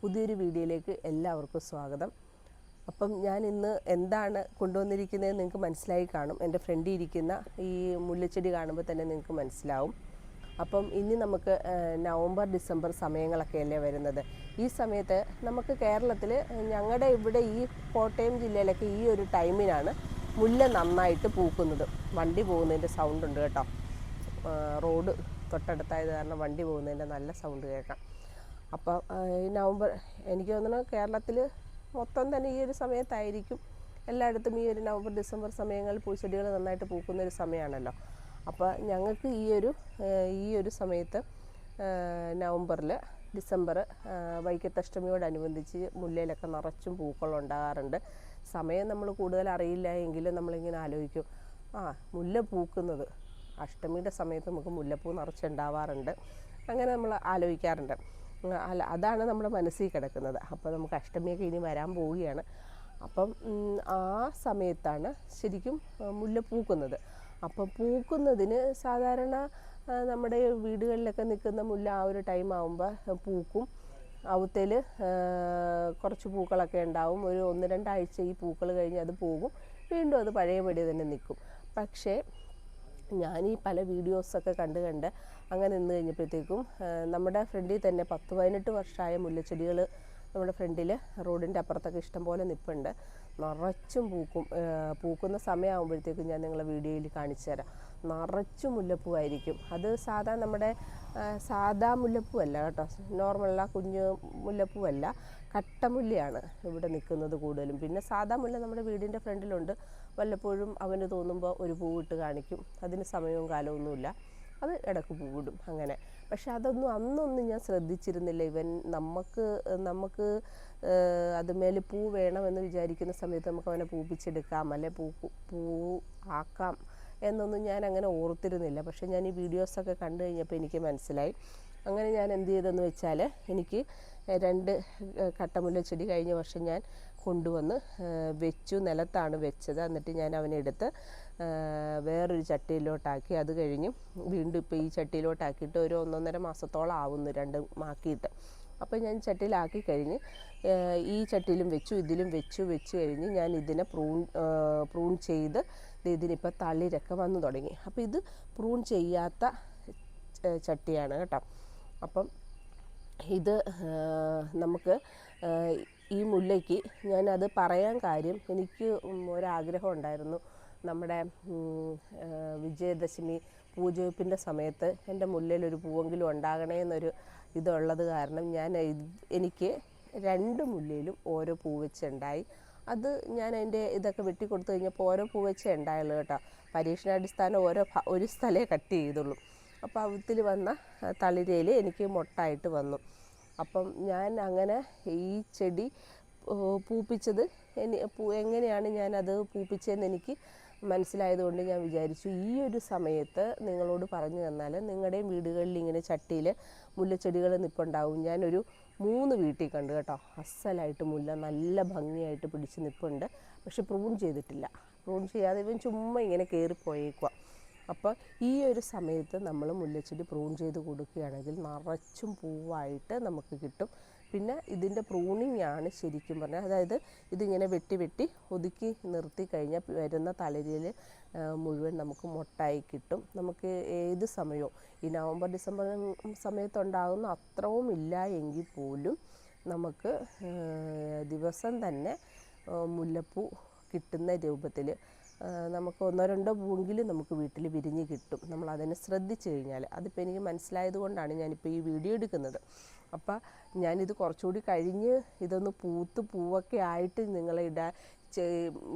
പുതിയൊരു വീഡിയോയിലേക്ക് എല്ലാവർക്കും സ്വാഗതം. അപ്പം ഞാൻ ഇന്ന് എന്താണ് കൊണ്ടുവന്നിരിക്കുന്നത് നിങ്ങൾക്ക് മനസ്സിലായി കാണും. എന്റെ ഫ്രണ്ടിൽ ഇരിക്കുന്ന ഈ മുല്ലച്ചെടി കാണുമ്പോൾ തന്നെ നിങ്ങൾക്ക് മനസ്സിലാവും. അപ്പം ഇനി നമുക്ക് നവംബർ ഡിസംബർ സമയങ്ങളൊക്കെ അല്ലേ വരുന്നത്. ഈ സമയത്ത് നമുക്ക് കേരളത്തിൽ ഞങ്ങളുടെ ഇവിടെ ഈ കോട്ടയം ജില്ലയിലൊക്കെ ഈ ഒരു ടൈമിനാണ് മുല്ല നന്നായിട്ട് പൂക്കുന്നത്. വണ്ടി പോകുന്നതിന്റെ സൗണ്ട് ഉണ്ട് കേട്ടോ റോഡ് തൊട്ടടുത്തായത് കാരണം വണ്ടി പോകുന്നതിന്റെ നല്ല സൗണ്ട് കേൾക്കാം. അപ്പോൾ ഈ നവംബർ എനിക്ക് തോന്നുന്നു കേരളത്തിൽ മൊത്തം തന്നെ ഈ ഒരു സമയത്തായിരിക്കും എല്ലായിടത്തും ഈ ഒരു നവംബർ ഡിസംബർ സമയങ്ങളിൽ പൂച്ചെടികൾ നന്നായിട്ട് പൂക്കുന്ന ഒരു സമയമാണല്ലോ അപ്പോൾ ഞങ്ങൾക്ക് ഈ ഒരു ഈ ഒരു സമയത്ത് നവംബറിൽ ഡിസംബർ വൈക്കത്തഷ്ടമിയോടനുബന്ധിച്ച് മുല്ലയിലൊക്കെ നിറച്ചും പൂക്കളുണ്ടാകാറുണ്ട് സമയം നമ്മൾ കൂടുതൽ അറിയില്ല എങ്കിലും നമ്മളിങ്ങനെ ആലോചിക്കും ആ മുല്ല പൂക്കുന്നത് അഷ്ടമിയുടെ സമയത്ത് നമുക്ക് മുല്ലപ്പൂ നിറച്ചുണ്ടാവാറുണ്ട്. അങ്ങനെ നമ്മൾ ആലോചിക്കാറുണ്ട്. അല്ല അതാണ് നമ്മുടെ മനസ്സിൽ കിടക്കുന്നത്. അപ്പോൾ നമുക്ക് അഷ്ടമിയൊക്കെ ഇനി വരാൻ പോവുകയാണ്. അപ്പം ആ സമയത്താണ് ശരിക്കും മുല്ല പൂക്കുന്നത്. അപ്പം പൂക്കുന്നതിന് സാധാരണ നമ്മുടെ വീടുകളിലൊക്കെ നിൽക്കുന്ന മുല്ല ആ ഒരു ടൈം ആകുമ്പോൾ പൂക്കും. അവത്തേൽ കുറച്ച് പൂക്കളൊക്കെ ഉണ്ടാവും. ഒരു ഒന്ന് രണ്ടാഴ്ച ഈ പൂക്കൾ കഴിഞ്ഞ് അത് പോകും. വീണ്ടും അത് പഴയപടി തന്നെ നിൽക്കും. പക്ഷേ ഞാൻ ഈ പല വീഡിയോസൊക്കെ കണ്ട് കണ്ട് അങ്ങനെ നിന്ന് കഴിഞ്ഞപ്പോഴത്തേക്കും നമ്മുടെ ഫ്രണ്ടിൽ തന്നെ പത്ത് പതിനെട്ട് വർഷമായ മുല്ലച്ചെടികൾ നമ്മുടെ ഫ്രണ്ടിൽ റോഡിന്റെ അപ്പുറത്തൊക്കെ ഇഷ്ടംപോലെ നിൽപ്പുണ്ട് നിറച്ചും പൂക്കും പൂക്കുന്ന സമയമാകുമ്പോഴത്തേക്കും ഞാൻ നിങ്ങളെ വീഡിയോയിൽ കാണിച്ചു തരാം നിറച്ചും മുല്ലപ്പൂവായിരിക്കും. അത് സാധാ നമ്മുടെ സാധാ മുല്ലപ്പൂവല്ല കേട്ടോ. നോർമലുള്ള കുഞ്ഞ് മുല്ലപ്പൂവല്ല. കട്ടമുല്ലയാണ് ഇവിടെ നിൽക്കുന്നത് കൂടുതലും. പിന്നെ സാധാ മുല്ല നമ്മുടെ വീടിന്റെ ഫ്രണ്ടിലുണ്ട്. വല്ലപ്പോഴും അവന് തോന്നുമ്പോൾ ഒരു പൂവിട്ട് കാണിക്കും. അതിന് സമയവും കാലമൊന്നുമില്ല അത് ഇടയ്ക്ക് പൂവിടും അങ്ങനെ. പക്ഷെ അതൊന്നും അന്നൊന്നും ഞാൻ ശ്രദ്ധിച്ചിരുന്നില്ല. ഇവൻ നമുക്ക് നമുക്ക് അതുമേൽ പൂ വേണമെന്ന് വിചാരിക്കുന്ന സമയത്ത് നമുക്ക് അവനെ പൂപ്പിച്ചെടുക്കാം. അല്ലെ പൂ പൂ ആക്കാം. എന്നൊന്നും ഞാൻ അങ്ങനെ ഓർത്തിരുന്നില്ല. പക്ഷേ ഞാൻ ഈ വീഡിയോസൊക്കെ കണ്ടു കഴിഞ്ഞപ്പോൾ എനിക്ക് മനസ്സിലായി. അങ്ങനെ ഞാൻ എന്ത് ചെയ്തെന്ന് വെച്ചാൽ എനിക്ക് രണ്ട് കട്ടമുല്ല ചെടി കഴിഞ്ഞ വർഷം ഞാൻ കൊണ്ടുവന്ന് വെച്ചു. നിലത്താണ് വെച്ചത്. എന്നിട്ട് ഞാൻ അവനെടുത്ത് വേറൊരു ചട്ടിയിലോട്ടാക്കി. അത് കഴിഞ്ഞ് വീണ്ടും ഇപ്പോൾ ഈ ചട്ടിയിലോട്ടാക്കിയിട്ട് ഒരു ഒന്നൊന്നര മാസത്തോളം ആവുന്നു രണ്ടും ആക്കിയിട്ട് അപ്പോൾ ഞാൻ ചട്ടിയിലാക്കി കഴിഞ്ഞ് ഈ ചട്ടിയിലും വെച്ചു ഇതിലും വെച്ചു വെച്ച് കഴിഞ്ഞ് ഞാൻ ഇതിനെ പ്രൂൺ പ്രൂൺ ചെയ്ത് ഇതിനിപ്പോൾ തളിരൊക്കെ വന്നു തുടങ്ങി. അപ്പോൾ ഇത് പ്രൂൺ ചെയ്യാത്ത ചട്ടിയാണ് കേട്ടോ. അപ്പം ഇത് നമുക്ക് ഈ മുല്ലയ്ക്ക് ഞാനത് പറയാൻ കാര്യം എനിക്ക് ഒരാഗ്രഹം ഉണ്ടായിരുന്നു. നമ്മുടെ വിജയദശമി പൂജവെപ്പിന്റെ സമയത്ത് എന്റെ മുല്ലയിൽ ഒരു പൂവെങ്കിലും ഉണ്ടാകണേ എന്നൊരു ഇതുള്ളത് കാരണം ഞാൻ എനിക്ക് രണ്ട് മുല്ലയിലും ഓരോ പൂ ഉണ്ടായി. അത് ഞാൻ അതിന്റെ ഇതൊക്കെ വെട്ടിക്കൊടുത്തു കഴിഞ്ഞപ്പോൾ ഓരോ പൂ വെച്ചേ ഉണ്ടായുള്ളൂ കേട്ടോ. പരീക്ഷണാടിസ്ഥാനം ഓരോ ഒരു സ്ഥലമേ കട്ട് ചെയ്തുള്ളൂ. അപ്പോൾ അവത്തിൽ വന്ന തളിരയിൽ എനിക്ക് മുട്ടായിട്ട് വന്നു. അപ്പം ഞാൻ അങ്ങനെ ഈ ചെടി പൂപ്പിച്ചത് എനി എങ്ങനെയാണ് ഞാനത് പൂപ്പിച്ചതെന്ന് എനിക്ക് മനസ്സിലായതുകൊണ്ട് ഞാൻ വിചാരിച്ചു ഈ ഒരു സമയത്ത് നിങ്ങളോട് പറഞ്ഞു തന്നാൽ നിങ്ങളുടെയും വീടുകളിൽ ഇങ്ങനെ ചട്ടിയിൽ മുല്ലച്ചെടികൾ നിൽപ്പുണ്ടാവും ഞാനൊരു മൂന്ന് വീട്ടിൽ കണ്ടു കേട്ടോ അസലായിട്ട് മുല്ല നല്ല ഭംഗിയായിട്ട് പിടിച്ച് നിൽപ്പുണ്ട് പക്ഷെ പ്രൂൺ ചെയ്തിട്ടില്ല. പ്രൂൺ ചെയ്യാതെ ഇവൻ ചുമ്മാ ഇങ്ങനെ കയറിപ്പോയേക്കുക അപ്പോൾ ഈ ഒരു സമയത്ത് നമ്മൾ മുല്ലച്ചെടി പ്രൂൺ ചെയ്ത് കൊടുക്കുകയാണെങ്കിൽ നിറച്ചും പൂവായിട്ട് നമുക്ക് കിട്ടും. പിന്നെ ഇതിന്റെ പ്രൂണിങ് ആണ് ശരിക്കും പറഞ്ഞാൽ അതായത് ഇതിങ്ങനെ വെട്ടി വെട്ടി ഒതുക്കി നിർത്തി കഴിഞ്ഞാൽ വരുന്ന തളിരിൽ മുഴുവൻ നമുക്ക് മൊട്ടായി കിട്ടും. നമുക്ക് ഏത് സമയവും ഈ നവംബർ ഡിസംബർ സമയത്തുണ്ടാകുന്ന അത്രവും ഇല്ല എങ്കിൽ പോലും നമുക്ക് ദിവസം തന്നെ മുല്ലപ്പൂ കിട്ടുന്ന രൂപത്തിൽ നമുക്ക് ഒന്നോ രണ്ടോ പൂവെങ്കിലും നമുക്ക് വീട്ടിൽ വിരിഞ്ഞ് കിട്ടും. നമ്മൾ അതിനെ ശ്രദ്ധിച്ചു കഴിഞ്ഞാൽ. അതിപ്പോൾ എനിക്ക് മനസ്സിലായത് കൊണ്ടാണ് ഞാനിപ്പോൾ ഈ വീഡിയോ എടുക്കുന്നത്. അപ്പോൾ ഞാനിത് കുറച്ചുകൂടി കഴിഞ്ഞ് ഇതൊന്ന് പൂത്ത് പൂവൊക്കെ ആയിട്ട് നിങ്ങളെ ഇടാൻ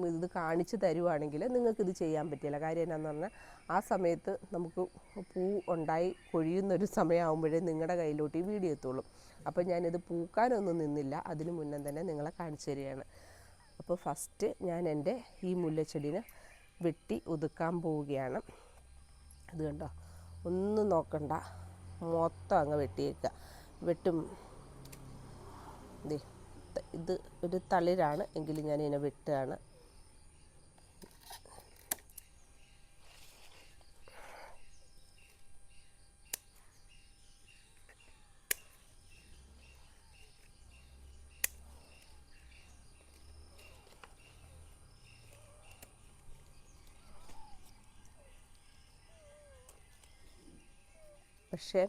ഇത് കാണിച്ചു തരുവാണെങ്കിൽ നിങ്ങൾക്കിത് ചെയ്യാൻ പറ്റില്ല. കാര്യം എന്നാന്ന് പറഞ്ഞാൽ ആ സമയത്ത് നമുക്ക് പൂ ഉണ്ടായി കൊഴിയുന്നൊരു സമയമാകുമ്പോഴേ നിങ്ങളുടെ കയ്യിലോട്ട് ഈ വീഡിയോ എത്തുള്ളൂ. അപ്പോൾ ഞാനിത് പൂക്കാനൊന്നും നിന്നില്ല. അതിന് മുന്നേ തന്നെ നിങ്ങളെ കാണിച്ചു തരികയാണ്. അപ്പോൾ ഫസ്റ്റ് ഞാൻ എന്റെ ഈ മുല്ലച്ചെടീനെ വെട്ടി ഒതുക്കാൻ പോവുകയാണ്. അത് കണ്ടോ? ഒന്നും നോക്കണ്ട. മൊത്തം അങ്ങ് വെട്ടിയേക്കുക വെട്ടും. ഇത് ഒരു തളിരാണ് എങ്കിലും ഞാൻ ഇതിനെ വെട്ടുകയാണ്. പക്ഷേ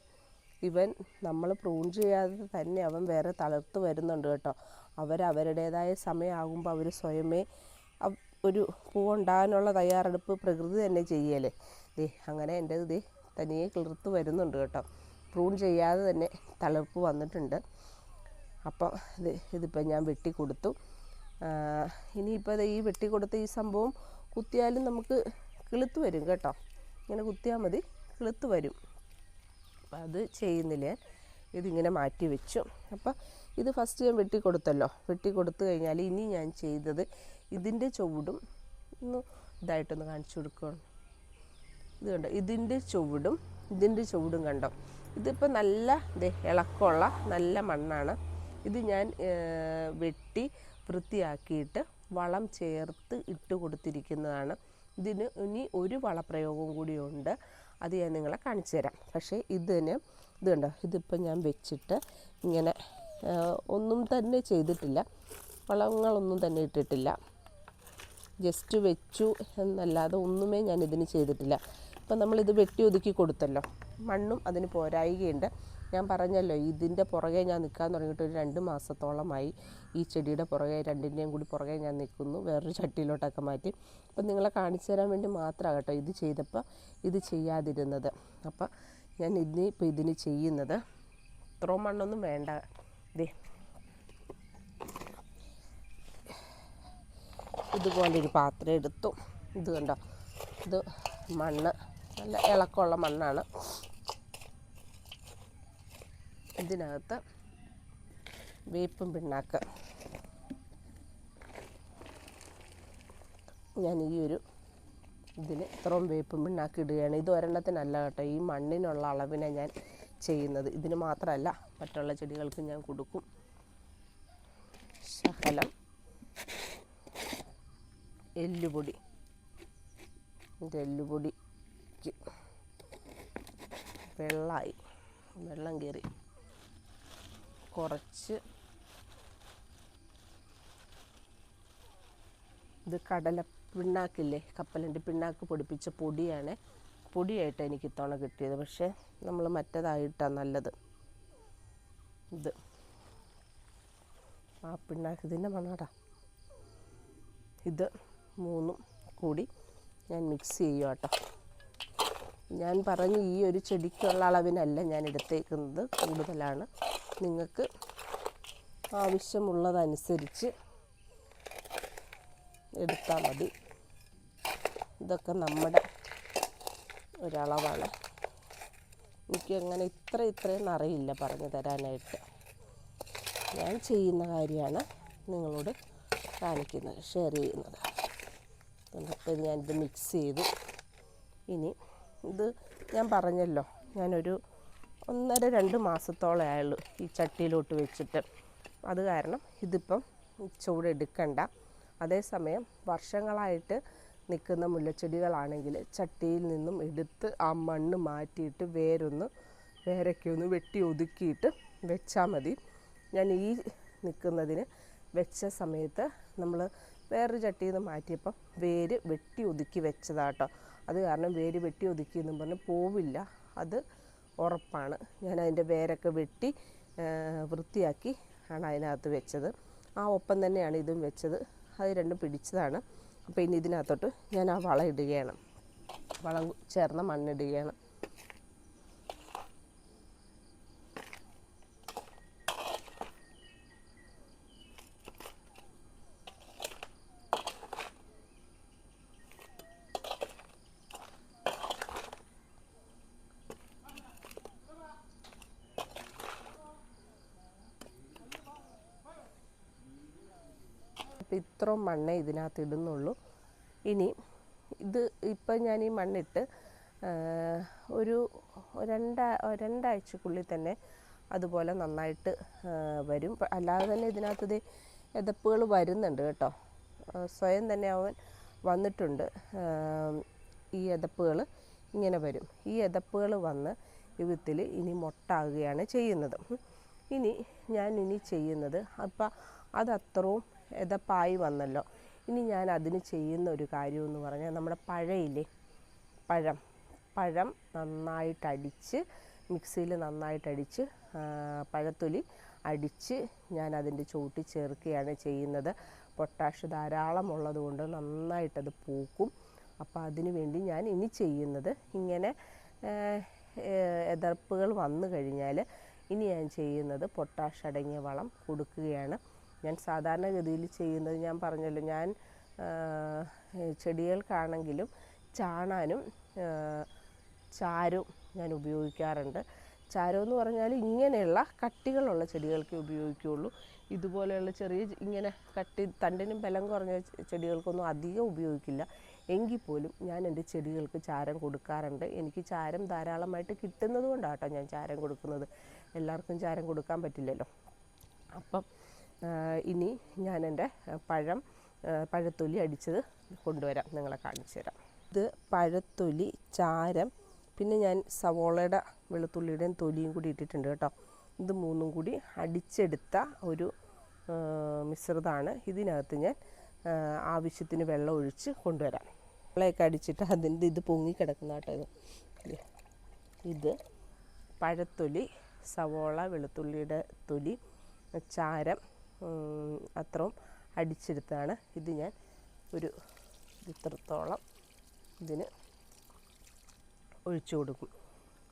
ഇവൻ നമ്മൾ പ്രൂൺ ചെയ്യാതെ തന്നെ അവൻ വേറെ തളർത്ത് വരുന്നുണ്ട് കേട്ടോ. അവർ അവരുടേതായ സമയമാകുമ്പോൾ അവർ സ്വയമേ ഒരു പൂവുണ്ടാകാനുള്ള തയ്യാറെടുപ്പ് പ്രകൃതി തന്നെ ചെയ്യലേ ദേ അങ്ങനെ എന്റെ ദേ തനിയെ കിളിർത്ത് വരുന്നുണ്ട് കേട്ടോ. പ്രൂൺ ചെയ്യാതെ തന്നെ തളിർപ്പ് വന്നിട്ടുണ്ട്. അപ്പം ഇത് ഇതിപ്പോൾ ഞാൻ വെട്ടി കൊടുത്തു ഇനിയിപ്പോൾ ഈ വെട്ടി കൊടുത്ത ഈ സംഭവം കുത്തിയാലും നമുക്ക് കിളുത്ത് വരും കേട്ടോ. ഇങ്ങനെ കുത്തിയാൽ മതി കിളുത്ത് വരും. അപ്പം അത് ചെയ്യുന്നില്ല? ഇതിങ്ങനെ മാറ്റി വെച്ചു. അപ്പം ഇത് ഫസ്റ്റ് ഞാൻ വെട്ടി കൊടുത്തല്ലോ. വെട്ടി കഴിഞ്ഞാൽ ഇനി ഞാൻ ചെയ്തത് ഇതിന്റെ ചുവടും ഒന്ന് ഇതായിട്ടൊന്ന് കാണിച്ചു കൊടുക്കണം ഇത് കണ്ടോ? ഇതിന്റെ ചുവടും ഇതിന്റെ ചുവടും കണ്ടോ? ഇതിപ്പോൾ നല്ല ഇളക്കമുള്ള നല്ല മണ്ണാണ്. ഇത് ഞാൻ വെട്ടി വൃത്തിയാക്കിയിട്ട് വളം ചേർത്ത് ഇട്ട് കൊടുത്തിരിക്കുന്നതാണ്. ഇതിന് ഇനി ഒരു വളപ്രയോഗം കൂടിയുണ്ട്. അത് ഞാൻ നിങ്ങളെ കാണിച്ചു തരാം. പക്ഷേ ഇതിന് ഇത് കണ്ടോ? ഇതിപ്പോൾ ഞാൻ വെച്ചിട്ട് ഇങ്ങനെ ഒന്നും തന്നെ ചെയ്തിട്ടില്ല. വളങ്ങളൊന്നും തന്നെ ഇട്ടിട്ടില്ല. ജസ്റ്റ് വെച്ചു എന്നല്ലാതെ ഒന്നുമേ ഞാൻ ഇതിന് ചെയ്തിട്ടില്ല. ഇപ്പം നമ്മളിത് വെട്ടി ഒതുക്കി കൊടുത്തല്ലോ. മണ്ണും അതിന് പോരായികയുണ്ട്. ഞാൻ പറഞ്ഞല്ലോ ഇതിന്റെ പുറകെ ഞാൻ നിൽക്കാൻ തുടങ്ങിയിട്ട് ഒരു രണ്ട് മാസത്തോളമായി ഈ ചെടിയുടെ പുറകെ രണ്ടിന്റെയും കൂടി പുറകെ ഞാൻ നിൽക്കുന്നു. വേറൊരു ചട്ടിയിലോട്ടൊക്കെ മാറ്റി. അപ്പം നിങ്ങളെ കാണിച്ചു തരാൻ വേണ്ടി മാത്രമാണ് കേട്ടോ ഇത് ചെയ്തപ്പോൾ ഇത് ചെയ്യാതിരുന്നത്. അപ്പം ഞാൻ ഇന്ന് ഇപ്പോൾ ഇതിന് ചെയ്യുന്നത് ഇത്രയും മണ്ണൊന്നും വേണ്ട. ദേ. ഇതുപോലൊരു പാത്രം എടുത്തു. ഇത് കണ്ടോ? ഇത് മണ്ണ് നല്ല ഇളക്കമുള്ള മണ്ണാണ്. ഇതിനകത്ത് വേപ്പും പിണ്ണാക്ക്. ഞാൻ ഈ ഒരു ഇതിന് ഇത്രയും വേപ്പും പിണ്ണാക്ക് ഇടുകയാണ്. ഇത് ഒരെണ്ണത്തിനല്ല കേട്ടോ. ഈ മണ്ണിനുള്ള അളവിനെ ഞാൻ ചെയ്യുന്നത്. ഇതിന് മാത്രമല്ല മറ്റുള്ള ചെടികൾക്ക് ഞാൻ കൊടുക്കും. ശകലം എല്ലുപൊടി. ഇത് എല്ലുപൊടിക്ക് വെള്ളമായി വെള്ളം കയറി. കുറച്ച് ഇത് കടല പിണ്ണാക്കില്ലേ? കപ്പലണ്ടി പിണ്ണാക്ക് പൊടിപ്പിച്ച പൊടിയാണ്. പൊടിയായിട്ട് എനിക്ക് ഇത്തവണ കിട്ടിയത്. പക്ഷേ നമ്മൾ മറ്റേതായിട്ടാണ് നല്ലത്. ഇത്. ആ പിണ്ണാക്ക് ഇതിന്റെ മണാടാ. ഇത് മൂന്നും കൂടി ഞാൻ മിക്സ് ചെയ്യുക കേട്ടോ ഞാൻ പറഞ്ഞു ഈ ഒരു ചെടിക്കുള്ള അളവിനല്ല ഞാൻ എടുത്തേക്കുന്നത്. കൂടുതലാണ്. നിങ്ങൾക്ക് ആവശ്യമുള്ളതനുസരിച്ച് എടുത്താൽ മതി. ഇതൊക്കെ നമ്മുടെ ഒരളവാണ്. എനിക്ക് അങ്ങനെ ഇത്ര ഇത്രയെന്ന് അറിയില്ല പറഞ്ഞു തരാനായിട്ട്. ഞാൻ ചെയ്യുന്ന കാര്യമാണ് നിങ്ങളോട് കാണിക്കുന്നത് ഷെയർ ചെയ്യുന്നത്. അപ്പോൾ ഞാനിത് മിക്സ് ചെയ്തു. ഇനി ഇത് ഞാൻ പറഞ്ഞല്ലോ ഞാനൊരു ഒന്നര രണ്ട് മാസത്തോളം ആയുള്ളൂ ഈ ചട്ടിയിലോട്ട് വെച്ചിട്ട്. അത് കാരണം ഇതിപ്പം ചൂടെടുക്കണ്ട അതേസമയം വർഷങ്ങളായിട്ട് നിൽക്കുന്ന മുല്ലച്ചെടികളാണെങ്കിൽ ചട്ടിയിൽ നിന്നും എടുത്ത് ആ മണ്ണ് മാറ്റിയിട്ട് വേരൊന്ന് വേരൊക്കെ ഒന്ന് വെട്ടി ഒതുക്കിയിട്ട് വെച്ചാൽ മതി. ഞാൻ ഈ നിൽക്കുന്നതിന് വെച്ച സമയത്ത് നമ്മൾ വേറൊരു ചട്ടിയിൽ നിന്ന് മാറ്റിയപ്പം വേര് വെട്ടി ഒതുക്കി വെച്ചതാട്ടോ. അത് കാരണം വേര് വെട്ടി ഒതുക്കി എന്നും പറഞ്ഞ് പോവില്ല. അത് ഉറപ്പാണ്. ഞാൻ അതിന്റെ വേരൊക്കെ വെട്ടി വൃത്തിയാക്കി ആണ് അതിനകത്ത് വെച്ചത്. ആ ഒപ്പം തന്നെയാണ് ഇതും വെച്ചത്. അത് രണ്ടും പിടിച്ചതാണ്. അപ്പോൾ ഇനി ഇതിനകത്തോട്ട് ഞാൻ ആ വളം ഇടുകയാണ്. വളം ചേർന്ന മണ്ണിടുകയാണ് ഇത്രയും മണ്ണേ ഇതിനകത്ത് ഇടുന്നുള്ളൂ. ഇനി ഇത് ഇപ്പം ഞാൻ ഈ മണ്ണിട്ട് ഒരു രണ്ടാ രണ്ടാഴ്ചക്കുള്ളിൽ തന്നെ അതുപോലെ നന്നായിട്ട് വരും. അല്ലാതെ തന്നെ ഇതിനകത്ത് ഇത് എതപ്പുകൾ വരുന്നുണ്ട് കേട്ടോ. സ്വയം തന്നെ അവൻ വന്നിട്ടുണ്ട്. ഈ എതപ്പുകൾ ഇങ്ങനെ വരും. ഈ എതപ്പുകൾ വന്ന് ഈ വിത്തിൽ ഇനി മൊട്ടാകുകയാണ് ചെയ്യുന്നത്. ഇനി ഞാൻ ഇനി ചെയ്യുന്നത് അപ്പം അതത്രയും എതപ്പായി വന്നല്ലോ. ഇനി ഞാൻ അതിന് ചെയ്യുന്ന ഒരു കാര്യം എന്ന് പറഞ്ഞാൽ നമ്മുടെ പഴയില്ലേ? പഴം. പഴം നന്നായിട്ട് അടിച്ച് മിക്സിയിൽ നന്നായിട്ട് അടിച്ച് പഴത്തൊലി അടിച്ച് ഞാൻ അതിന്റെ ചുവട്ടിൽ ചേർക്കുകയാണ് ചെയ്യുന്നത്. പൊട്ടാഷ് ധാരാളം ഉള്ളതുകൊണ്ട് നന്നായിട്ടത് പൂക്കും. അപ്പോൾ അതിനു വേണ്ടി ഞാൻ ഇനി ചെയ്യുന്നത് ഇങ്ങനെ എതിർപ്പുകൾ വന്നു കഴിഞ്ഞാൽ ഇനി ഞാൻ ചെയ്യുന്നത് പൊട്ടാഷ് അടങ്ങിയ വളം കൊടുക്കുകയാണ്. ഞാൻ സാധാരണഗതിയിൽ ചെയ്യുന്നത് ഞാൻ പറഞ്ഞല്ലോ ഞാൻ ചെടികൾക്കാണെങ്കിലും ചാണാനും ചാരും ഞാൻ ഉപയോഗിക്കാറുണ്ട്. ചാരം എന്ന് പറഞ്ഞാൽ ഇങ്ങനെയുള്ള കട്ടികളുള്ള ചെടികൾക്ക് ഉപയോഗിക്കുകയുള്ളൂ ഇതുപോലെയുള്ള ചെറിയ ഇങ്ങനെ കട്ടി തണ്ടിനും ബലം കുറഞ്ഞ ചെടികൾക്കൊന്നും അധികം ഉപയോഗിക്കില്ല. എങ്കിൽ പോലും ഞാൻ എന്റെ ചെടികൾക്ക് ചാരം കൊടുക്കാറുണ്ട്. എനിക്ക് ചാരം ധാരാളമായിട്ട് കിട്ടുന്നത് കൊണ്ടാട്ടോ ഞാൻ ചാരം കൊടുക്കുന്നത്. എല്ലാവർക്കും ചാരം കൊടുക്കാൻ പറ്റില്ലല്ലോ. അപ്പം ഇനി ഞാൻ എന്റെ പഴം പഴത്തൊലി അടിച്ചത് കൊണ്ടുവരാം. നിങ്ങളെ കാണിച്ചു തരാം. ഇത് പഴത്തൊലി ചാരം പിന്നെ ഞാൻ സവോളയുടെ വെളുത്തുള്ളിയുടെയും തൊലിയും കൂടി ഇട്ടിട്ടുണ്ട് കേട്ടോ. ഇത് മൂന്നും കൂടി അടിച്ചെടുത്ത ഒരു മിശ്രിതമാണ്. ഇതിനകത്ത് ഞാൻ ആവശ്യത്തിന് വെള്ളം ഒഴിച്ച് കൊണ്ടുവരാം. വെള്ളമൊക്കെ അടിച്ചിട്ട് അതിന്റെ ഇത് പൊങ്ങിക്കിടക്കുന്ന കേട്ടോ ഇത്. ഇത് പഴത്തൊലി സവോള വെളുത്തുള്ളിയുടെ തൊലി ചാരം അത്രയും അടിച്ചെടുത്താണ്. ഇത് ഞാൻ ഒരു ഇത്രത്തോളം ഇതിന് ഒഴിച്ചു കൊടുക്കും.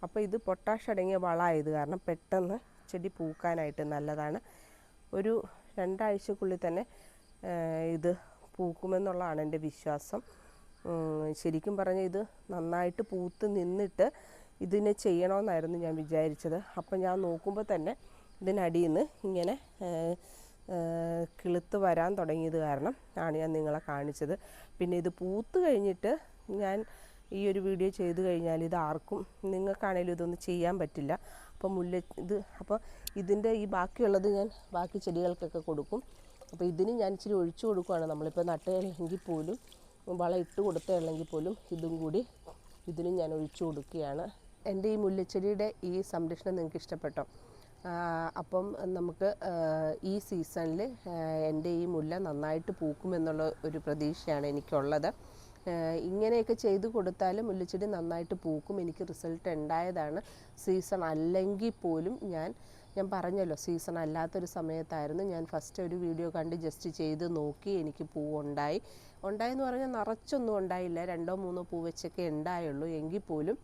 അപ്പോൾ ഇത് പൊട്ടാഷ് അടങ്ങിയ വളമായത് കാരണം പെട്ടെന്ന് ചെടി പൂക്കാനായിട്ട് നല്ലതാണ്. ഒരു രണ്ടാഴ്ചക്കുള്ളിൽ തന്നെ ഇത് പൂക്കുമെന്നുള്ളതാണ് എന്റെ വിശ്വാസം. ശരിക്കും പറഞ്ഞാൽ ഇത് നന്നായിട്ട് പൂത്ത് നിന്നിട്ട് ഇതിനെ ചെയ്യണമെന്നായിരുന്നു ഞാൻ വിചാരിച്ചത്. അപ്പം ഞാൻ നോക്കുമ്പോൾ തന്നെ ഇതിനടിയിൽ നിന്ന് ഇങ്ങനെ കിളുത്ത് വരാൻ തുടങ്ങിയത് കാരണം ആണ് ഞാൻ നിങ്ങളെ കാണിച്ചത്. പിന്നെ ഇത് പൂത്ത് കഴിഞ്ഞിട്ട് ഞാൻ ഈ ഒരു വീഡിയോ ചെയ്ത് കഴിഞ്ഞാൽ ഇത് ആർക്കും നിങ്ങൾക്കാണേലും ഇതൊന്നും ചെയ്യാൻ പറ്റില്ല. അപ്പോൾ മുല്ല ഇത് അപ്പോൾ ഇതിന്റെ ഈ ബാക്കിയുള്ളത് ഞാൻ ബാക്കി ചെടികൾക്കൊക്കെ കൊടുക്കും. അപ്പോൾ ഇതിന് ഞാൻ ഇച്ചിരി ഒഴിച്ചു കൊടുക്കുകയാണ് നമ്മളിപ്പോൾ നട്ടയില്ലെങ്കിൽ പോലും വളം ഇട്ട് കൊടുത്തല്ലെങ്കിൽ പോലും ഇതും കൂടി ഇതിനും ഞാൻ ഒഴിച്ചു കൊടുക്കുകയാണ്. എന്റെ ഈ മുല്ലച്ചെടിയുടെ ഈ സംരക്ഷണം നിങ്ങൾക്ക് ഇഷ്ടപ്പെട്ടോ? അപ്പം നമുക്ക് ഈ സീസണിൽ എന്റെ ഈ മുല്ല നന്നായിട്ട് പൂക്കുമെന്നുള്ള ഒരു പ്രതീക്ഷയാണ് എനിക്കുള്ളത്. ഇങ്ങനെയൊക്കെ ചെയ്തു കൊടുത്താലും മുല്ലച്ചെടി നന്നായിട്ട് പൂക്കും. എനിക്ക് റിസൾട്ട് ഉണ്ടായതാണ് സീസൺ അല്ലെങ്കിൽ പോലും ഞാൻ ഞാൻ പറഞ്ഞല്ലോ സീസൺ അല്ലാത്തൊരു സമയത്തായിരുന്നു ഞാൻ ഫസ്റ്റ് ഒരു വീഡിയോ കണ്ട് ജസ്റ്റ് ചെയ്ത് നോക്കി എനിക്ക് പൂവുണ്ടായി ഉണ്ടായെന്ന് പറഞ്ഞാൽ നിറച്ചൊന്നും ഉണ്ടായില്ല. രണ്ടോ മൂന്നോ പൂ വെച്ചൊക്കെ ഉണ്ടായുള്ളൂ. എങ്കിൽ പോലും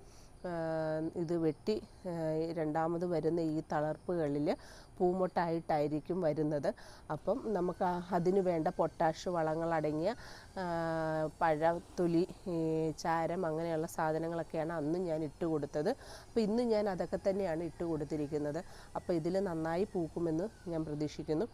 ഇത് വെട്ടി രണ്ടാമത് വരുന്ന ഈ തളർപ്പുകളിൽ പൂമൊട്ടായിട്ടായിരിക്കും വരുന്നത്. അപ്പം നമുക്ക് അതിന് വേണ്ട പൊട്ടാഷ് വളങ്ങളടങ്ങിയ പഴത്തൊലി ചാരം അങ്ങനെയുള്ള സാധനങ്ങളൊക്കെയാണ് അന്ന് ഞാൻ ഇട്ട് കൊടുത്തത്. അപ്പോൾ ഇന്ന് ഞാൻ അതൊക്കെ തന്നെയാണ് ഇട്ട് കൊടുത്തിരിക്കുന്നത്. അപ്പോൾ ഇതിൽ നന്നായി പൂക്കുമെന്ന് ഞാൻ പ്രതീക്ഷിക്കുന്നു.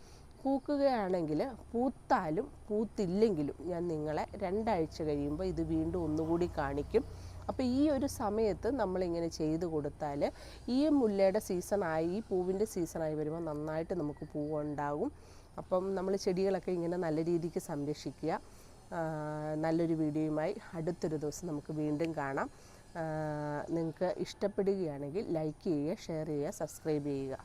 പൂക്കുകയാണെങ്കിൽ പൂത്താലും പൂത്തില്ലെങ്കിലും ഞാൻ നിങ്ങളെ രണ്ടാഴ്ച കഴിയുമ്പോൾ ഇത് വീണ്ടും ഒന്നുകൂടി കാണിക്കും. അപ്പോൾ ഈ ഒരു സമയത്ത് നമ്മളിങ്ങനെ ചെയ്ത് കൊടുത്താൽ ഈ മുല്ലയുടെ സീസണായി ഈ പൂവിന്റെ സീസണായി വരുമ്പോൾ നന്നായിട്ട് നമുക്ക് പൂവുണ്ടാകും. അപ്പം നമ്മൾ ചെടികളൊക്കെ ഇങ്ങനെ നല്ല രീതിക്ക് സംരക്ഷിക്കുക. നല്ലൊരു വീഡിയോയുമായി അടുത്തൊരു ദിവസം നമുക്ക് വീണ്ടും കാണാം. നിങ്ങൾക്ക് ഇഷ്ടപ്പെടുകയാണെങ്കിൽ ലൈക്ക് ചെയ്യുക ഷെയർ ചെയ്യുക സബ്സ്ക്രൈബ് ചെയ്യുക.